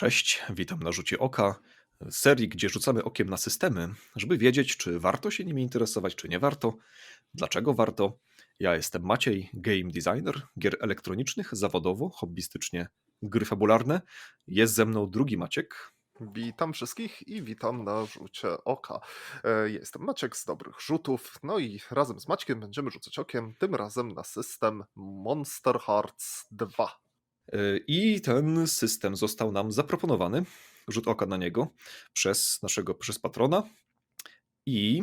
Cześć, witam na Rzucie Oka, serii, gdzie rzucamy okiem na systemy, żeby wiedzieć, czy warto się nimi interesować, czy nie warto, dlaczego warto. Ja jestem Maciej, game designer gier elektronicznych, zawodowo, hobbystycznie gry fabularne. Jest ze mną drugi Maciek. Witam wszystkich i witam na Rzucie Oka. E, Jestem Maciek z Dobrych Rzutów, no i razem z Maćkiem będziemy rzucać okiem, tym razem na system Monster Hearts 2. I ten system został nam zaproponowany, rzut oka na niego, przez naszego, przez patrona. I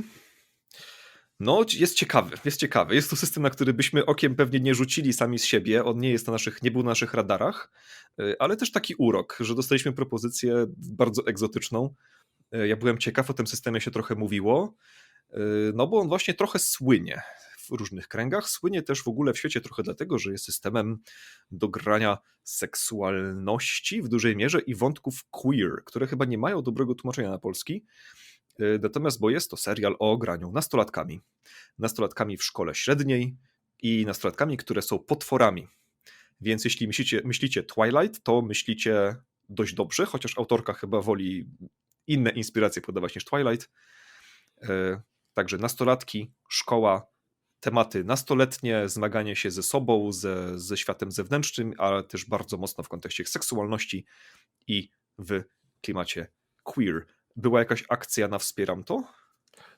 no, jest ciekawy, jest ciekawy. Jest to system, na który byśmy okiem pewnie nie rzucili sami z siebie. On nie jest na naszych, nie był na naszych radarach, yy, ale też taki urok, że dostaliśmy propozycję bardzo egzotyczną. Yy, Ja byłem ciekaw, o tym systemie się trochę mówiło, yy, no bo on właśnie trochę słynie w różnych kręgach. Słynie też w ogóle w świecie trochę dlatego, że jest systemem do grania seksualności w dużej mierze i wątków queer, które chyba nie mają dobrego tłumaczenia na polski. Yy, Natomiast, bo jest to serial o graniu nastolatkami. Nastolatkami w szkole średniej i nastolatkami, które są potworami. Więc jeśli myślicie, myślicie Twilight, to myślicie dość dobrze, chociaż autorka chyba woli inne inspiracje podawać niż Twilight. Yy, Także nastolatki, szkoła, tematy nastoletnie, zmaganie się ze sobą, ze, ze światem zewnętrznym, ale też bardzo mocno w kontekście seksualności i w klimacie queer. Była jakaś akcja na Wspieram to?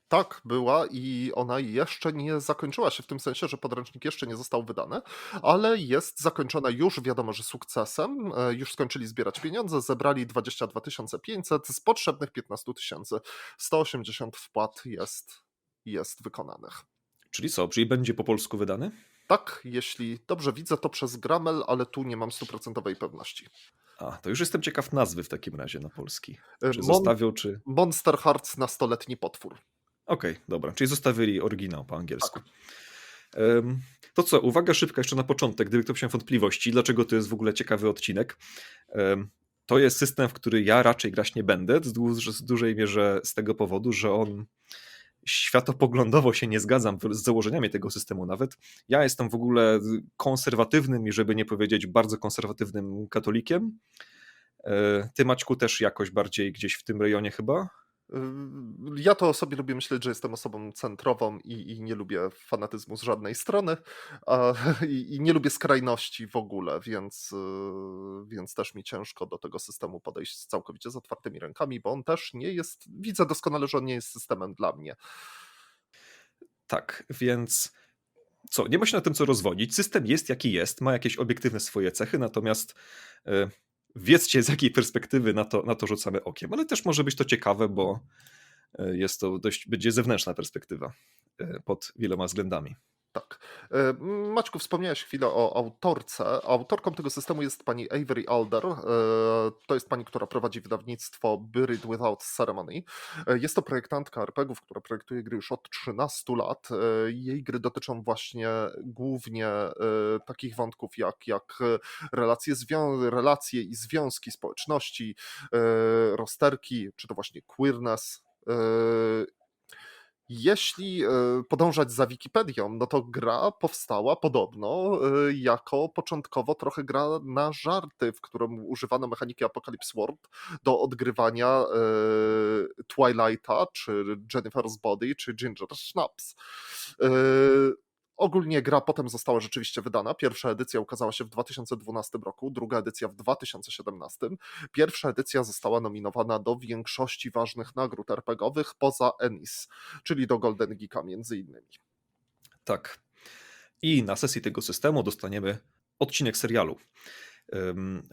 Tak, była i ona jeszcze nie zakończyła się w tym sensie, że podręcznik jeszcze nie został wydany, ale jest zakończona już, wiadomo, że sukcesem. E, Już skończyli zbierać pieniądze, zebrali 22 500 z potrzebnych 15 tysięcy. 180 wpłat jest, jest wykonanych. Czyli co? Czyli będzie po polsku wydany? Tak, jeśli dobrze widzę, to przez Gramel, ale tu nie mam stuprocentowej pewności. A, to już jestem ciekaw nazwy w takim razie na polski. E, Czy Mon- zostawią, czy... Monster Hearts nastoletni potwór. Okej, dobra, czyli zostawili oryginał po angielsku. Tak. To co, uwaga szybka jeszcze na początek, gdyby ktoś miał wątpliwości, dlaczego to jest w ogóle ciekawy odcinek. To jest system, w który ja raczej grać nie będę, z dużej mierze z tego powodu, że on światopoglądowo się nie zgadzam z założeniami tego systemu nawet. Ja jestem w ogóle konserwatywnym i żeby nie powiedzieć bardzo konserwatywnym katolikiem. E, Ty Maćku też jakoś bardziej gdzieś w tym rejonie chyba? Yy, Ja to sobie lubię myśleć, że jestem osobą centrową i, i nie lubię fanatyzmu z żadnej strony a, i, i nie lubię skrajności w ogóle, więc, yy, więc też mi ciężko do tego systemu podejść całkowicie z otwartymi rękami, bo on też nie jest, widzę doskonale, że on nie jest systemem dla mnie. Tak, więc co, nie ma się na tym co rozwodzić. System jest jaki jest, ma jakieś obiektywne swoje cechy, natomiast e, wiedzcie z jakiej perspektywy na to, na to rzucamy okiem. Ale też może być to ciekawe, bo e, jest to dość, będzie zewnętrzna perspektywa e, pod wieloma względami. Tak. Maćku, wspomniałeś chwilę o autorce. Autorką tego systemu jest pani Avery Alder. E, To jest pani, która prowadzi wydawnictwo Buried Without Ceremony. E, Jest to projektantka RPGów, która projektuje gry już od 13 lat. E, Jej gry dotyczą właśnie głównie takich wątków jak, jak relacje, zwią- relacje i związki społeczności, rozterki, czy to właśnie queerness. Jeśli e, podążać za Wikipedią, no to gra powstała podobno e, jako początkowo trochę gra na żarty, w którym używano mechaniki Apocalypse World do odgrywania e, Twilighta, czy Jennifer's Body, czy Ginger Snaps. Ogólnie gra potem została rzeczywiście wydana. Pierwsza edycja ukazała się w 2012 roku, druga edycja w 2017. Pierwsza edycja została nominowana do większości ważnych nagród RPGowych poza Ennis, czyli do Golden Geeka między innymi. Tak. I na sesji tego systemu dostaniemy odcinek serialu.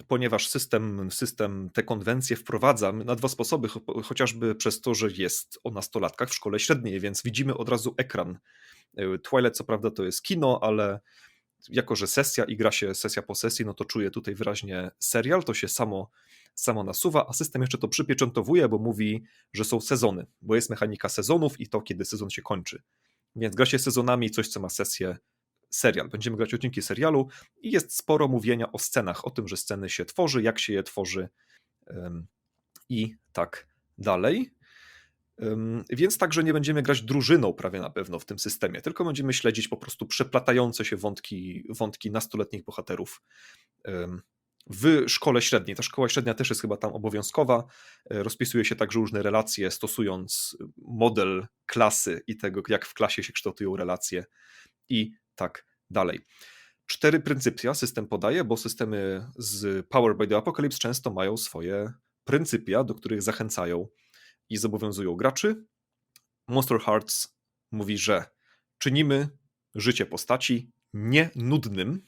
Ponieważ system, system te konwencje wprowadza na dwa sposoby, cho- chociażby przez to, że jest o nastolatkach w szkole średniej, więc widzimy od razu ekran. Y, Twilight, co prawda, to jest kino, ale jako, że sesja i gra się sesja po sesji, no to czuję tutaj wyraźnie serial, to się samo, samo nasuwa, a system jeszcze to przypieczętowuje, bo mówi, że są sezony, bo jest mechanika sezonów i to, kiedy sezon się kończy. Więc gra się sezonami, coś co ma sesję serial. Będziemy grać odcinki serialu i jest sporo mówienia o scenach, o tym, że sceny się tworzy, jak się je tworzy ym, i tak dalej. Więc także nie będziemy grać drużyną prawie na pewno w tym systemie, tylko będziemy śledzić po prostu przeplatające się wątki, wątki nastoletnich bohaterów w szkole średniej. Ta szkoła średnia też jest chyba tam obowiązkowa. E, rozpisuje się także różne relacje, stosując model klasy i tego, jak w klasie się kształtują relacje i tak dalej. Cztery pryncypia system podaje, bo systemy z Power by the Apocalypse często mają swoje pryncypia, do których zachęcają i zobowiązują graczy. Monster Hearts mówi, że czynimy życie postaci nie nudnym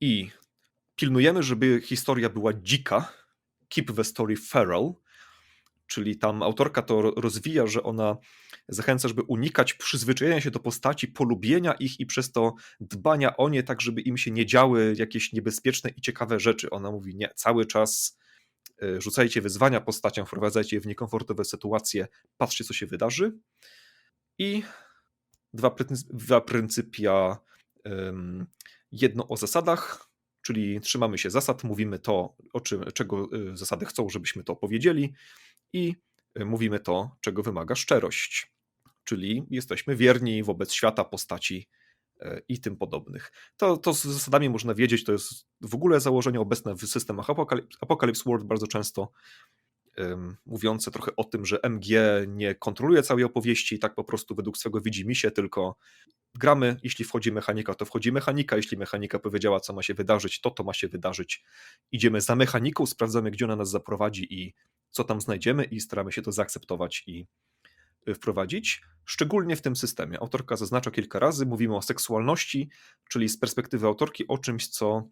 i pilnujemy, żeby historia była dzika. Keep the story feral, czyli tam autorka to rozwija, że ona zachęca, żeby unikać przyzwyczajenia się do postaci, polubienia ich i przez to dbania o nie, tak żeby im się nie działy jakieś niebezpieczne i ciekawe rzeczy. Ona mówi, nie, cały czas rzucajcie wyzwania postaciom, wprowadzajcie je w niekomfortowe sytuacje, patrzcie, co się wydarzy. I dwa, dwa pryncypia, um, jedno o zasadach, czyli trzymamy się zasad, mówimy to, o czym, czego y, zasady chcą, żebyśmy to powiedzieli i y, mówimy to, czego wymaga szczerość, czyli jesteśmy wierni wobec świata, postaci i tym podobnych. To, to z zasadami można wiedzieć, to jest w ogóle założenie obecne w systemach Apocalypse, Apocalypse World bardzo często um, mówiące trochę o tym, że MG nie kontroluje całej opowieści, tak po prostu według swego widzimisię, tylko gramy, jeśli wchodzi mechanika, to wchodzi mechanika, jeśli mechanika powiedziała, co ma się wydarzyć, to to ma się wydarzyć. Idziemy za mechaniką, sprawdzamy, gdzie ona nas zaprowadzi i co tam znajdziemy i staramy się to zaakceptować i wprowadzić, szczególnie w tym systemie. Autorka zaznacza kilka razy, mówimy o seksualności, czyli z perspektywy autorki o czymś, co,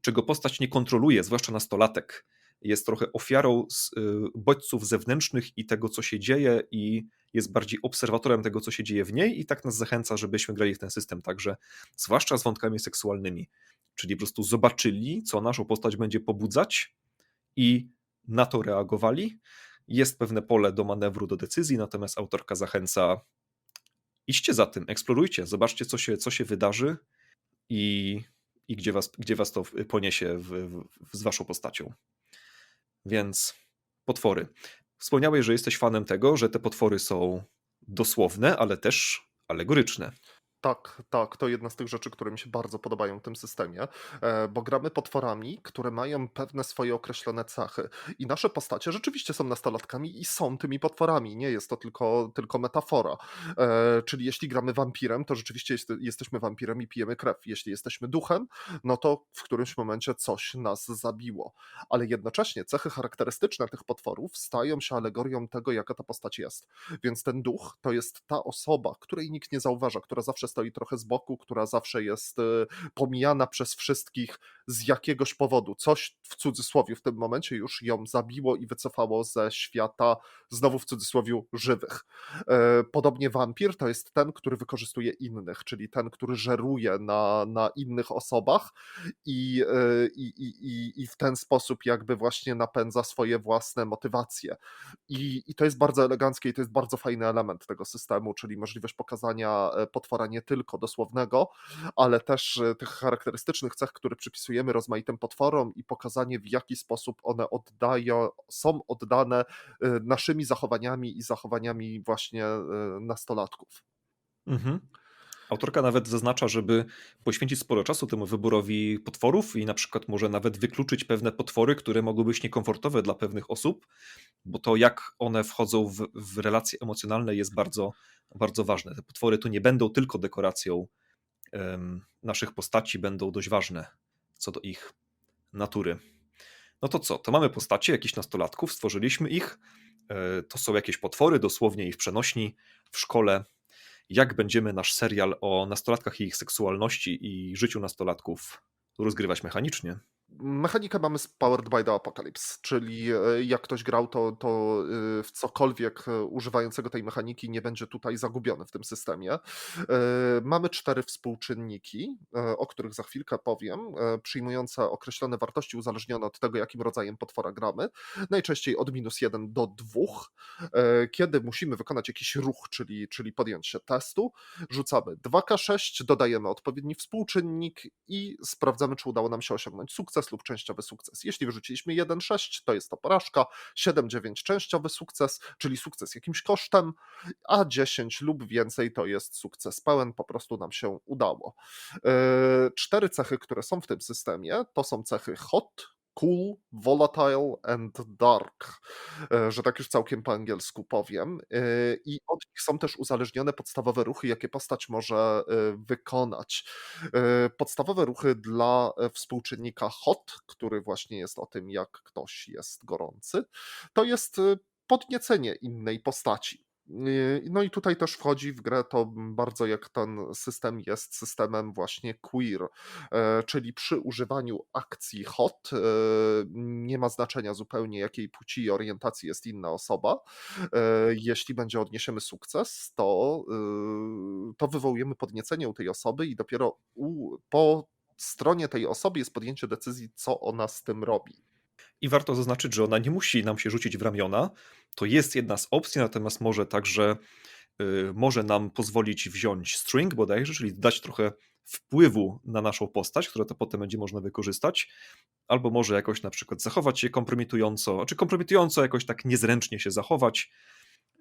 czego postać nie kontroluje, zwłaszcza nastolatek. Jest trochę ofiarą y, bodźców zewnętrznych i tego, co się dzieje, i jest bardziej obserwatorem tego, co się dzieje w niej, i tak nas zachęca, żebyśmy grali w ten system także, zwłaszcza z wątkami seksualnymi. Czyli po prostu zobaczyli, co naszą postać będzie pobudzać i na to reagowali. Jest pewne pole do manewru, do decyzji, natomiast autorka zachęca: idźcie za tym, eksplorujcie, zobaczcie, co się, co się wydarzy i, i gdzie, was, gdzie was to poniesie w, w, z waszą postacią. Więc potwory. Wspomniałeś, że jesteś fanem tego, że te potwory są dosłowne, ale też alegoryczne. Tak, tak, to jedna z tych rzeczy, które mi się bardzo podobają w tym systemie, e, bo gramy potworami, które mają pewne swoje określone cechy. I nasze postacie rzeczywiście są nastolatkami i są tymi potworami. Nie jest to tylko, tylko metafora. E, czyli jeśli gramy wampirem, to rzeczywiście jest, jesteśmy wampirem i pijemy krew. Jeśli jesteśmy duchem, no to w którymś momencie coś nas zabiło. Ale jednocześnie cechy charakterystyczne tych potworów stają się alegorią tego, jaka ta postać jest. Więc ten duch to jest ta osoba, której nikt nie zauważa, która zawsze stoi trochę z boku, która zawsze jest y, pomijana przez wszystkich z jakiegoś powodu. Coś w cudzysłowie w tym momencie już ją zabiło i wycofało ze świata, znowu w cudzysłowie, żywych. E, podobnie wampir to jest ten, który wykorzystuje innych, czyli ten, który żeruje na, na innych osobach i, y, i, i, i w ten sposób jakby właśnie napędza swoje własne motywacje. I, I to jest bardzo eleganckie i to jest bardzo fajny element tego systemu, czyli możliwość pokazania e, potwora nie tylko dosłownego, ale też e, tych charakterystycznych cech, które przypisujemy rozmaitym potworom i pokazanie w jaki sposób one oddają, są oddane e, naszymi zachowaniami i zachowaniami właśnie e, nastolatków. Mhm. Autorka nawet zaznacza, żeby poświęcić sporo czasu temu wyborowi potworów i na przykład może nawet wykluczyć pewne potwory, które mogłyby być niekomfortowe dla pewnych osób, bo to jak one wchodzą w, w relacje emocjonalne jest bardzo, bardzo ważne. Te potwory tu nie będą tylko dekoracją um, naszych postaci, będą dość ważne co do ich natury. No to co? To mamy postacie jakichś nastolatków, stworzyliśmy ich. E, to są jakieś potwory, dosłownie i w przenośni w szkole jak będziemy nasz serial o nastolatkach i ich seksualności i życiu nastolatków rozgrywać mechanicznie. Mechanikę mamy z Powered by the Apocalypse, czyli e, jak ktoś grał, to, to e, w cokolwiek e, używającego tej mechaniki nie będzie tutaj zagubiony w tym systemie. Mamy cztery współczynniki, o których za chwilkę powiem, przyjmujące określone wartości uzależnione od tego, jakim rodzajem potwora gramy. Najczęściej od minus jeden do dwóch. Kiedy musimy wykonać jakiś ruch, czyli, czyli podjąć się testu, rzucamy 2K6, dodajemy odpowiedni współczynnik i sprawdzamy, czy udało nam się osiągnąć sukces sukces lub częściowy sukces. Jeśli wyrzuciliśmy 1-6, to jest to porażka, 7-9 częściowy sukces, czyli sukces jakimś kosztem, a 10 lub więcej to jest sukces pełen, po prostu nam się udało. E, Cztery cechy, które są w tym systemie, to są cechy hot, cool, volatile and dark, e, że tak już całkiem po angielsku powiem. E, I od nich są też uzależnione podstawowe ruchy, jakie postać może e, wykonać. Podstawowe ruchy dla współczynnika hot, który właśnie jest o tym, jak ktoś jest gorący, to jest podniecenie innej postaci. Yy, No i tutaj też wchodzi w grę to bardzo jak ten system jest systemem właśnie queer, e, czyli przy używaniu akcji hot e, nie ma znaczenia zupełnie jakiej płci i orientacji jest inna osoba. E, Jeśli będzie odniesiemy sukces, to, yy, to wywołujemy podniecenie u tej osoby i dopiero u, po stronie tej osoby jest podjęcie decyzji, co ona z tym robi. I warto zaznaczyć, że ona nie musi nam się rzucić w ramiona. To jest jedna z opcji, natomiast może także y, może nam pozwolić wziąć string bodajże, czyli dać trochę wpływu na naszą postać, które to potem będzie można wykorzystać, albo może jakoś na przykład zachować się kompromitująco, czy kompromitująco jakoś tak niezręcznie się zachować,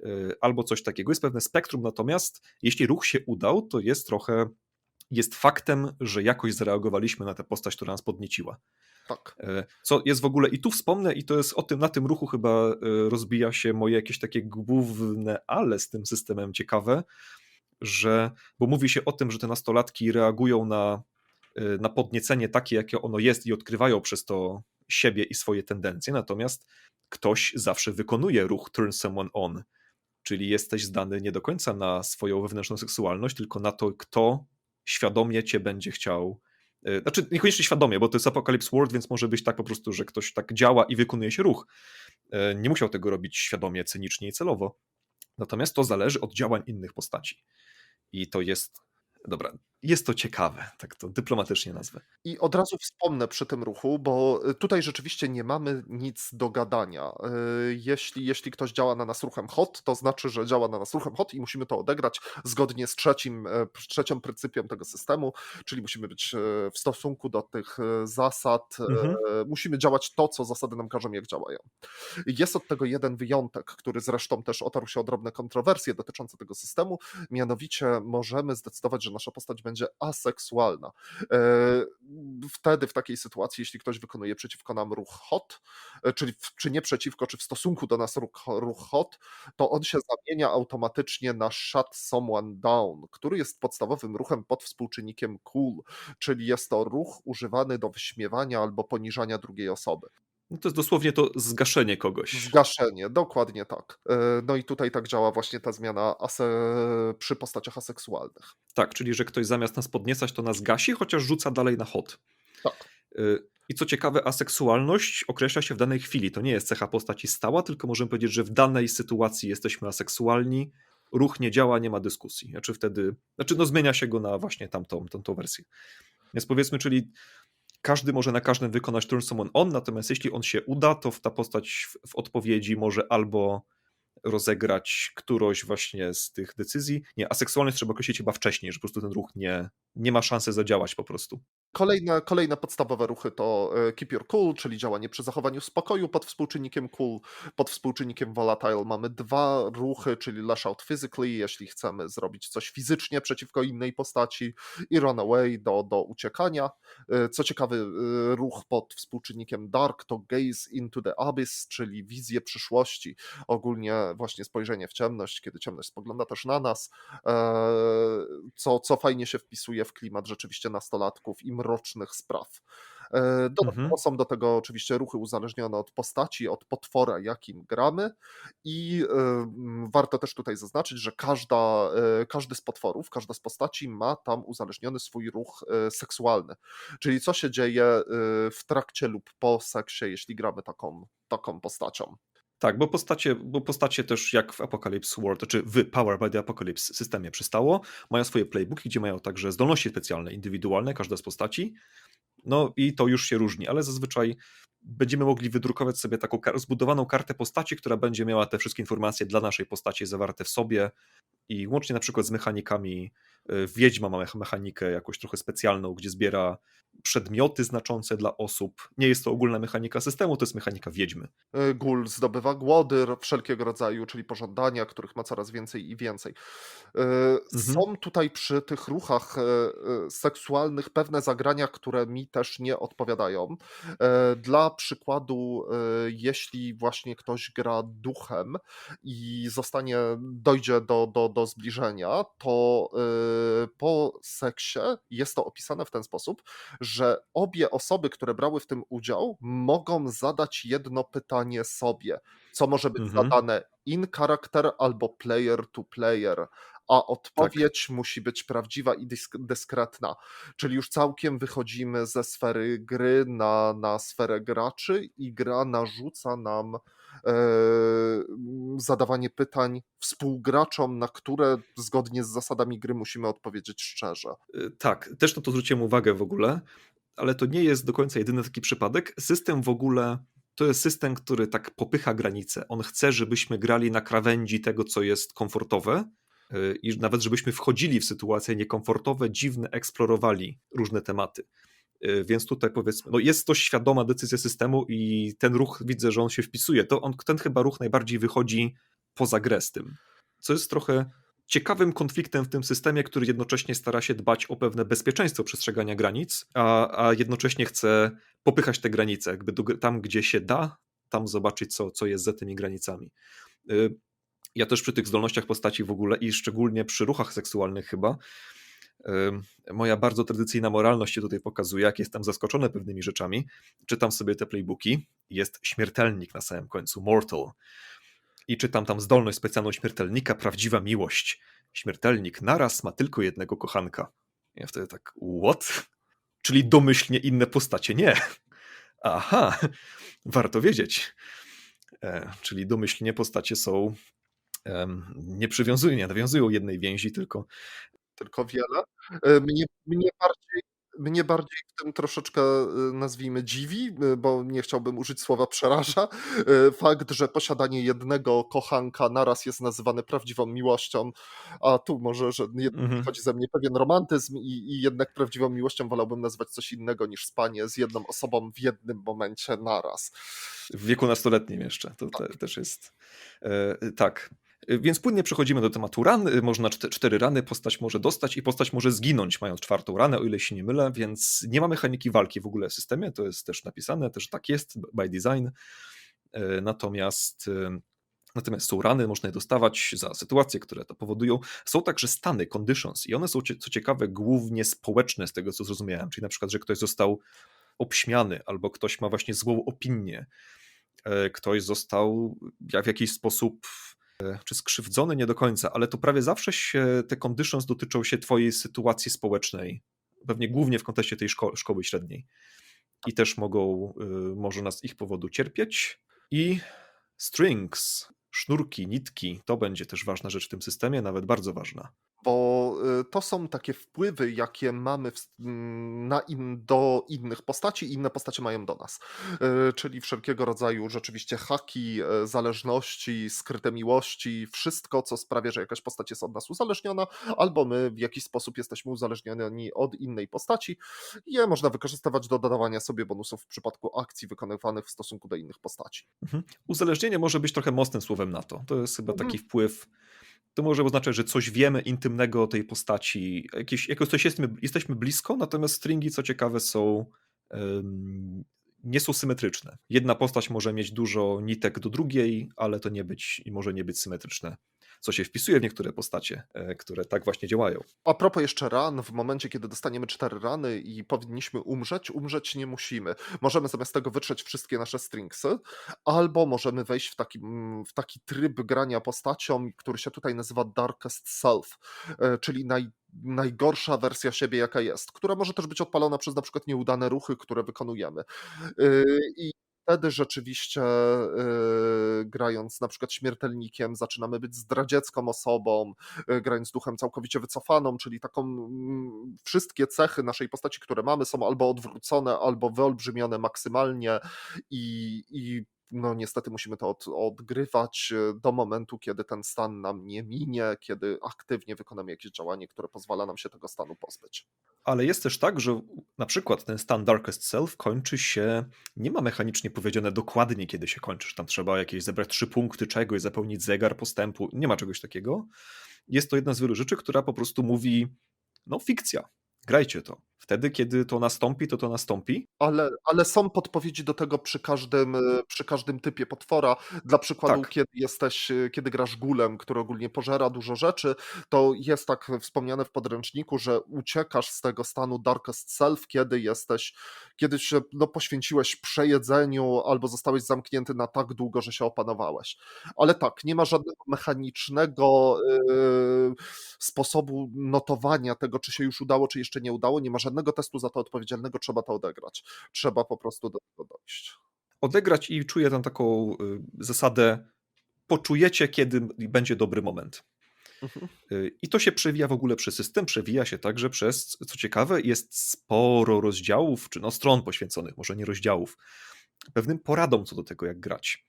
y, albo coś takiego. Jest pewne spektrum, natomiast jeśli ruch się udał, to jest trochę, jest faktem, że jakoś zareagowaliśmy na tę postać, która nas podnieciła. Tak. E, Co jest w ogóle, i tu wspomnę, i to jest o tym, na tym ruchu chyba e, rozbija się moje jakieś takie główne ale z tym systemem ciekawe, że, bo mówi się o tym, że te nastolatki reagują na, e, na podniecenie takie, jakie ono jest i odkrywają przez to siebie i swoje tendencje, natomiast ktoś zawsze wykonuje ruch turn someone on, czyli jesteś zdany nie do końca na swoją wewnętrzną seksualność, tylko na to, kto świadomie cię będzie chciał E, Znaczy, niekoniecznie świadomie, bo to jest Apocalypse World, więc może być tak po prostu, że ktoś tak działa i wykonuje się ruch. E, Nie musiał tego robić świadomie, cynicznie i celowo. Natomiast to zależy od działań innych postaci. I to jest. Dobra, jest to ciekawe, tak to dyplomatycznie nazwę. I od razu wspomnę przy tym ruchu, bo y, tutaj rzeczywiście nie mamy nic do gadania. Y, Jeśli, jeśli ktoś działa na nas ruchem hot, to znaczy, że działa na nas ruchem hot i musimy to odegrać zgodnie z trzecim, e, trzecią pryncypią tego systemu, czyli musimy być e, w stosunku do tych e, zasad, e, Mhm. musimy działać to, co zasady nam każą, jak działają. Jest od tego jeden wyjątek, który zresztą też otarł się o drobne kontrowersje dotyczące tego systemu, mianowicie możemy zdecydować, że nasza postać będzie aseksualna. E, Wtedy w takiej sytuacji, jeśli ktoś wykonuje przeciwko nam ruch hot, e, czyli w, czy nie przeciwko, czy w stosunku do nas ruch, ruch hot, to on się zamienia automatycznie na shut someone down, który jest podstawowym ruchem pod współczynnikiem cool, czyli jest to ruch używany do wyśmiewania albo poniżania drugiej osoby. No to jest dosłownie to zgaszenie kogoś. Zgaszenie, dokładnie tak. E, No i tutaj tak działa właśnie ta zmiana ase... przy postaciach aseksualnych. Tak, czyli że ktoś zamiast nas podniecać, to nas gasi, chociaż rzuca dalej na hot. Tak. Y, I co ciekawe, aseksualność określa się w danej chwili. To nie jest cecha postaci stała, tylko możemy powiedzieć, że w danej sytuacji jesteśmy aseksualni, ruch nie działa, nie ma dyskusji. Znaczy wtedy, znaczy no zmienia się go na właśnie tamtą, tamtą wersję. Więc powiedzmy, czyli każdy może na każdym wykonać turn summon on, natomiast jeśli on się uda, to ta postać w, w odpowiedzi może albo rozegrać którąś właśnie z tych decyzji. Nie, aseksualność trzeba określić chyba wcześniej, że po prostu ten ruch nie, nie ma szansy zadziałać po prostu. Kolejne, kolejne podstawowe ruchy to e, Keep Your Cool, czyli działanie przy zachowaniu spokoju pod współczynnikiem Cool. Pod współczynnikiem Volatile mamy dwa ruchy, czyli Lash Out Physically, jeśli chcemy zrobić coś fizycznie przeciwko innej postaci i Run Away do, do uciekania. E, Co ciekawy e, ruch pod współczynnikiem Dark to Gaze into the Abyss, czyli wizję przyszłości. Ogólnie właśnie spojrzenie w ciemność, kiedy ciemność spogląda też na nas, co, co fajnie się wpisuje w klimat rzeczywiście nastolatków i mrocznych spraw. E, Dodatkowo Mhm. są do tego oczywiście ruchy uzależnione od postaci, od potwora, jakim gramy i warto też tutaj zaznaczyć, że każda, e, każdy z potworów, każda z postaci ma tam uzależniony swój ruch e, seksualny. Czyli co się dzieje w trakcie lub po seksie, jeśli gramy taką, taką postacią. Tak, bo postacie, bo postacie też jak w Apocalypse World, czy w Power by the Apocalypse systemie przystało, mają swoje playbooki, gdzie mają także zdolności specjalne, indywidualne, każda z postaci. No i to już się różni, ale zazwyczaj będziemy mogli wydrukować sobie taką zbudowaną kartę postaci, która będzie miała te wszystkie informacje dla naszej postaci zawarte w sobie i łącznie na przykład z mechanikami. Y, Wiedźma ma mech- mechanikę jakąś trochę specjalną, gdzie zbiera przedmioty znaczące dla osób. Nie jest to ogólna mechanika systemu, to jest mechanika wiedźmy. Y, Gul zdobywa głody wszelkiego rodzaju, czyli pożądania, których ma coraz więcej i więcej. Y, Są tutaj przy tych ruchach seksualnych pewne zagrania, które mi też nie odpowiadają. E, Dla przykładu, jeśli właśnie ktoś gra duchem i zostanie, dojdzie do, do, do zbliżenia, to po seksie jest to opisane w ten sposób, że obie osoby, które brały w tym udział, mogą zadać jedno pytanie sobie, co może być Mhm. zadane in character albo player to player, a odpowiedź musi być prawdziwa i dysk- dyskretna. Czyli już całkiem wychodzimy ze sfery gry na, na sferę graczy i gra narzuca nam zadawanie pytań współgraczom, na które zgodnie z zasadami gry musimy odpowiedzieć szczerze. Y, Tak, też na to zwróciłem uwagę w ogóle, ale to nie jest do końca jedyny taki przypadek. System w ogóle to jest system, który tak popycha granice. On chce, żebyśmy grali na krawędzi tego, co jest komfortowe y, i nawet żebyśmy wchodzili w sytuacje niekomfortowe, dziwne, eksplorowali różne tematy. Y, Więc tutaj powiedzmy, no jest to świadoma decyzja systemu i ten ruch widzę, że on się wpisuje. To on, ten chyba ruch najbardziej wychodzi poza grę z tym. Co jest trochę ciekawym konfliktem w tym systemie, który jednocześnie stara się dbać o pewne bezpieczeństwo przestrzegania granic, a, a jednocześnie chce popychać te granice, jakby do, tam, gdzie się da, tam zobaczyć, co, co jest za tymi granicami. Y, Ja też przy tych zdolnościach postaci w ogóle i szczególnie przy ruchach seksualnych chyba, moja bardzo tradycyjna moralność się tutaj pokazuje, jak jestem zaskoczony pewnymi rzeczami. Czytam sobie te playbooki, jest śmiertelnik na samym końcu, mortal. I czytam tam zdolność specjalną śmiertelnika, prawdziwa miłość. Śmiertelnik naraz ma tylko jednego kochanka. Ja wtedy tak, what? Czyli domyślnie inne postacie nie. Aha, warto wiedzieć. E, czyli domyślnie postacie są, nie przywiązują, nie nawiązują jednej więzi, tylko tylko wiele. E, Mnie, mnie, bardziej, mnie bardziej w tym troszeczkę e, nazwijmy dziwi, e, bo nie chciałbym użyć słowa przeraża. Fakt, że posiadanie jednego kochanka naraz jest nazywane prawdziwą miłością, a tu może, że Mhm. chodzi ze mnie pewien romantyzm i, i jednak prawdziwą miłością wolałbym nazwać coś innego niż spanie z jedną osobą w jednym momencie naraz. w wieku nastoletnim jeszcze. To te, też jest. E, tak. E, Więc płynnie przechodzimy do tematu ran. E, Można czte- cztery rany postać może dostać i postać może zginąć, mając czwartą ranę, o ile się nie mylę, więc nie ma mechaniki walki w ogóle w systemie. To jest też napisane, też tak jest by design. E, Natomiast. Natomiast są rany, można je dostawać za sytuacje, które to powodują. Są także stany, conditions, i one są, co ciekawe, głównie społeczne, z tego co zrozumiałem. Czyli na przykład, że ktoś został obśmiany, albo ktoś ma właśnie złą opinię, ktoś został w jakiś sposób czy skrzywdzony nie do końca, ale to prawie zawsze się te conditions dotyczą się twojej sytuacji społecznej, pewnie głównie w kontekście tej szko- szkoły średniej. I też mogą, y, może nas ich powodu cierpieć. I strings, sznurki, nitki, to będzie też ważna rzecz w tym systemie, nawet bardzo ważna. Bo y, to są takie wpływy, jakie mamy mm, na in, do innych postaci i inne postacie mają do nas. Y, Czyli wszelkiego rodzaju rzeczywiście haki, y, zależności, skryte miłości, wszystko, co sprawia, że jakaś postać jest od nas uzależniona, albo my w jakiś sposób jesteśmy uzależnioni od innej postaci. Je można wykorzystywać do dodawania sobie bonusów w przypadku akcji wykonywanych w stosunku do innych postaci. Mhm. Uzależnienie może być trochę mocnym słowem na to. To jest chyba Mhm. taki wpływ. To może oznaczać, że coś wiemy intymnego o tej postaci. Jakieś, jakoś coś jesteśmy, jesteśmy blisko, natomiast stringi, co ciekawe, są. em, nie są symetryczne. Jedna postać może mieć dużo nitek do drugiej, ale to nie być i może nie być symetryczne. Co się wpisuje w niektóre postacie, e, które tak właśnie działają. A propos jeszcze ran, w momencie, kiedy dostaniemy cztery rany i powinniśmy umrzeć, umrzeć nie musimy. Możemy zamiast tego wytrzeć wszystkie nasze stringsy, albo możemy wejść w taki, mm, w taki tryb grania postacią, który się tutaj nazywa Darkest Self, e, czyli naj, najgorsza wersja siebie, jaka jest, która może też być odpalona przez na przykład nieudane ruchy, które wykonujemy. E, I wtedy rzeczywiście, yy, grając na przykład śmiertelnikiem, zaczynamy być zdradziecką osobą, yy, grając duchem całkowicie wycofaną, czyli taką wszystkie cechy naszej postaci, które mamy, są albo odwrócone, albo wyolbrzymione maksymalnie i, i no niestety musimy to od, odgrywać e, do momentu, kiedy ten stan nam nie minie, kiedy aktywnie wykonamy jakieś działanie, które pozwala nam się tego stanu pozbyć. Ale jest też tak, że na przykład ten stan Darkest Self kończy się, nie ma mechanicznie powiedziane dokładnie, kiedy się kończy. że Tam trzeba jakieś zebrać trzy punkty czegoś, zapełnić zegar postępu. Nie ma czegoś takiego. Jest to jedna z wielu rzeczy, która po prostu mówi, no fikcja, grajcie to. Wtedy, kiedy to nastąpi, to to nastąpi. Ale, ale są podpowiedzi do tego przy każdym, e, przy każdym typie potwora. Dla przykładu, Tak. kiedy jesteś, e, kiedy grasz gulem, który ogólnie pożera dużo rzeczy, to jest tak wspomniane w podręczniku, że uciekasz z tego stanu Darkest Self, kiedy jesteś, kiedy się no, poświęciłeś przejedzeniu albo zostałeś zamknięty na tak długo, że się opanowałeś. Ale tak, nie ma żadnego mechanicznego yy, sposobu notowania tego, czy się już udało, czy jeszcze nie udało. Nie ma żadnego testu za to odpowiedzialnego, trzeba to odegrać. Trzeba po prostu do tego dojść. Odegrać i czuję tam taką y, zasadę, poczujecie, kiedy będzie dobry moment. Mhm. Y, I to się przewija w ogóle przez system, przewija się także przez, co ciekawe, jest sporo rozdziałów, czy no stron poświęconych, może nie rozdziałów, pewnym poradom co do tego, jak grać,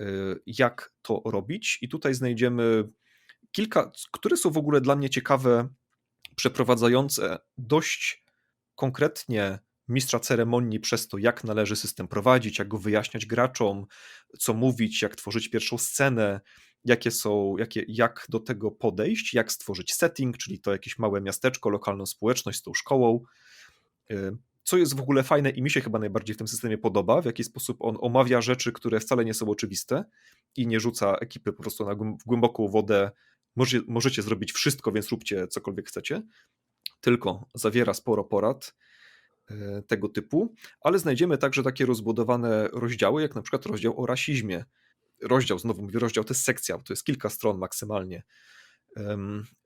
y, jak to robić. I tutaj znajdziemy kilka, które są w ogóle dla mnie ciekawe, przeprowadzające dość konkretnie mistrza ceremonii przez to, jak należy system prowadzić, jak go wyjaśniać graczom, co mówić, jak tworzyć pierwszą scenę, jakie są, jakie, jak do tego podejść, jak stworzyć setting, czyli to jakieś małe miasteczko, lokalną społeczność z tą szkołą. Y, Co jest w ogóle fajne i mi się chyba najbardziej w tym systemie podoba, w jaki sposób on omawia rzeczy, które wcale nie są oczywiste i nie rzuca ekipy po prostu na głęboką wodę. Możecie, możecie zrobić wszystko, więc róbcie cokolwiek chcecie. Tylko zawiera sporo porad e, tego typu, ale znajdziemy także takie rozbudowane rozdziały, jak na przykład rozdział o rasizmie. Rozdział, znowu mówię, rozdział to jest sekcja, to jest kilka stron maksymalnie.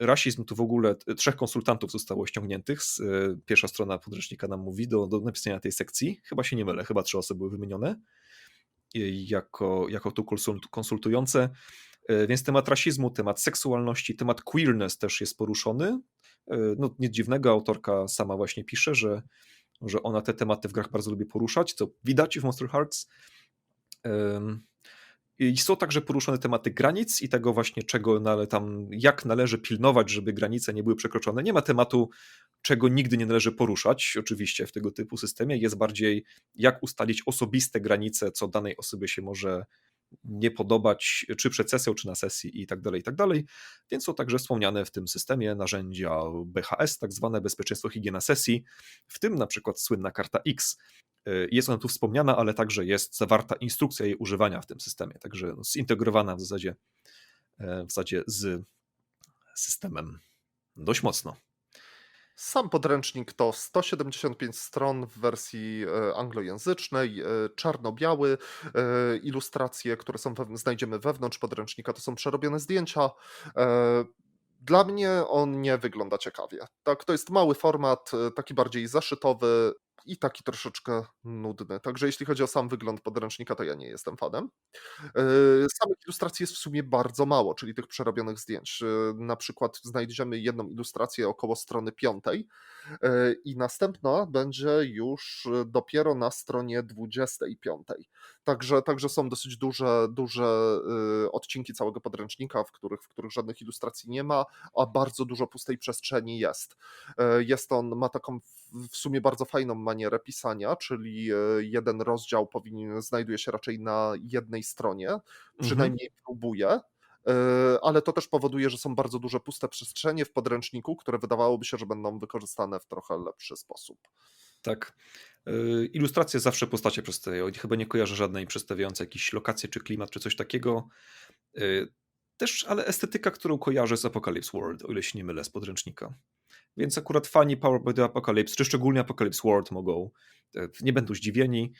Rasizm tu w ogóle t- trzech konsultantów zostało ściągniętych. e, Pierwsza strona podręcznika nam mówi do, do napisania tej sekcji. Chyba się nie mylę, chyba trzy osoby były wymienione jako, jako tu konsult- konsultujące. E, Więc temat rasizmu, temat seksualności, temat queerness też jest poruszony. E, No, nic dziwnego, autorka sama właśnie pisze, że, że ona te tematy w grach bardzo lubi poruszać, co widać w Monster Hearts. I są także poruszone tematy granic i tego właśnie, czego nale, tam, jak należy pilnować, żeby granice nie były przekroczone. Nie ma tematu, czego nigdy nie należy poruszać, oczywiście w tego typu systemie. Jest bardziej, jak ustalić osobiste granice, co danej osobie się może nie podobać, czy przed sesją, czy na sesji i tak dalej, i tak dalej. Więc są także wspomniane w tym systemie narzędzia BHS, tak zwane bezpieczeństwo higiena sesji, w tym na przykład słynna karta X. Y, Jest ona tu wspomniana, ale także jest zawarta instrukcja jej używania w tym systemie, także no, zintegrowana w zasadzie, e, w zasadzie z systemem dość mocno. Sam podręcznik to 175 stron w wersji e, anglojęzycznej, e, czarno-biały. e, Ilustracje, które są znajdziemy wewnątrz podręcznika, to są przerobione zdjęcia. Dla mnie on nie wygląda ciekawie. Tak, to jest mały format, taki bardziej zaszytowy i taki troszeczkę nudny. Także jeśli chodzi o sam wygląd podręcznika, to ja nie jestem fanem. E, Samych ilustracji jest w sumie bardzo mało, czyli tych przerobionych zdjęć. E, Na przykład znajdziemy jedną ilustrację około strony piątej e, i następna będzie już dopiero na stronie 25. Także, także są dosyć duże, duże e, odcinki całego podręcznika, w których, w których żadnych ilustracji nie ma, a bardzo dużo pustej przestrzeni jest. E, Jest on, ma taką w- sumie bardzo fajną manierę pisania, czyli e, jeden rozdział powinien, znajduje się raczej na jednej stronie, przynajmniej próbuje. e, Ale to też powoduje, że są bardzo duże puste przestrzenie w podręczniku, które wydawałoby się, że będą wykorzystane w trochę lepszy sposób. Tak. Y, Ilustracje zawsze postacie przedstawiają. Chyba nie kojarzę żadnej przedstawiającej jakieś lokacje czy klimat, czy coś takiego. Y, Też, ale estetyka, którą kojarzę z Apocalypse World, o ile się nie mylę, z podręcznika. Więc akurat fani Power by the Apocalypse, czy szczególnie Apocalypse World mogą, y, nie będą zdziwieni,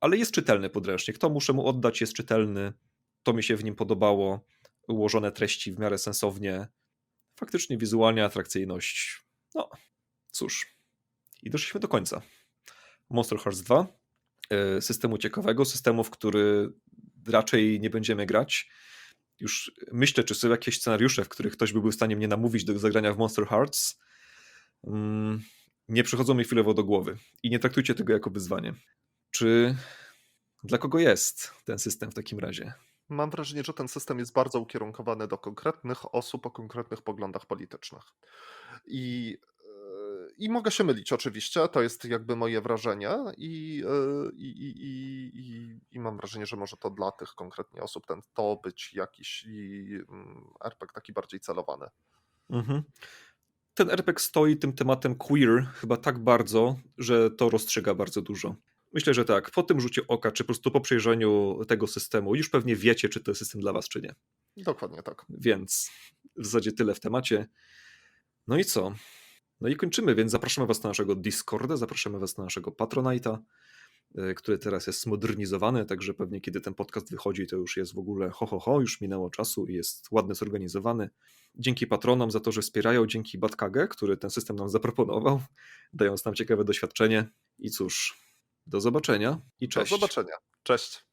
ale jest czytelny podręcznik. To muszę mu oddać, jest czytelny. To mi się w nim podobało. Ułożone treści w miarę sensownie. Faktycznie wizualnie atrakcyjność. No, cóż. I doszliśmy do końca. Monster Hearts 2. e, systemu ciekawego, systemu, w który raczej nie będziemy grać. Już myślę, czy są jakieś scenariusze, w których ktoś by był w stanie mnie namówić do zagrania w Monster Hearts. Mm, nie przychodzą mi chwilowo do głowy i nie traktujcie tego jako wyzwanie. Czy dla kogo jest ten system w takim razie? Mam wrażenie, że ten system jest bardzo ukierunkowany do konkretnych osób o konkretnych poglądach politycznych. I, i mogę się mylić, oczywiście, to jest jakby moje wrażenie, i, e, i, i, i, i, mam wrażenie, że może to dla tych konkretnie osób ten, to być jakiś mm, RPG taki bardziej celowany. Mhm. Ten RPG stoi tym tematem queer chyba tak bardzo, że to rozstrzyga bardzo dużo. Myślę, że tak. Po tym rzucie oka, czy po prostu po przejrzeniu tego systemu, już pewnie wiecie, czy to jest system dla Was, czy nie. Dokładnie tak. Więc w zasadzie tyle w temacie. No i co? No i kończymy, więc zapraszamy Was na naszego Discorda, zapraszamy Was na naszego Patronite'a, y, który teraz jest zmodernizowany, także pewnie kiedy ten podcast wychodzi, to już jest w ogóle ho, ho, ho, już minęło czasu i jest ładnie zorganizowany. Dzięki patronom za to, że wspierają, dzięki Batkage, który ten system nam zaproponował, dając nam ciekawe doświadczenie. I cóż, do zobaczenia i cześć. Do zobaczenia. Cześć.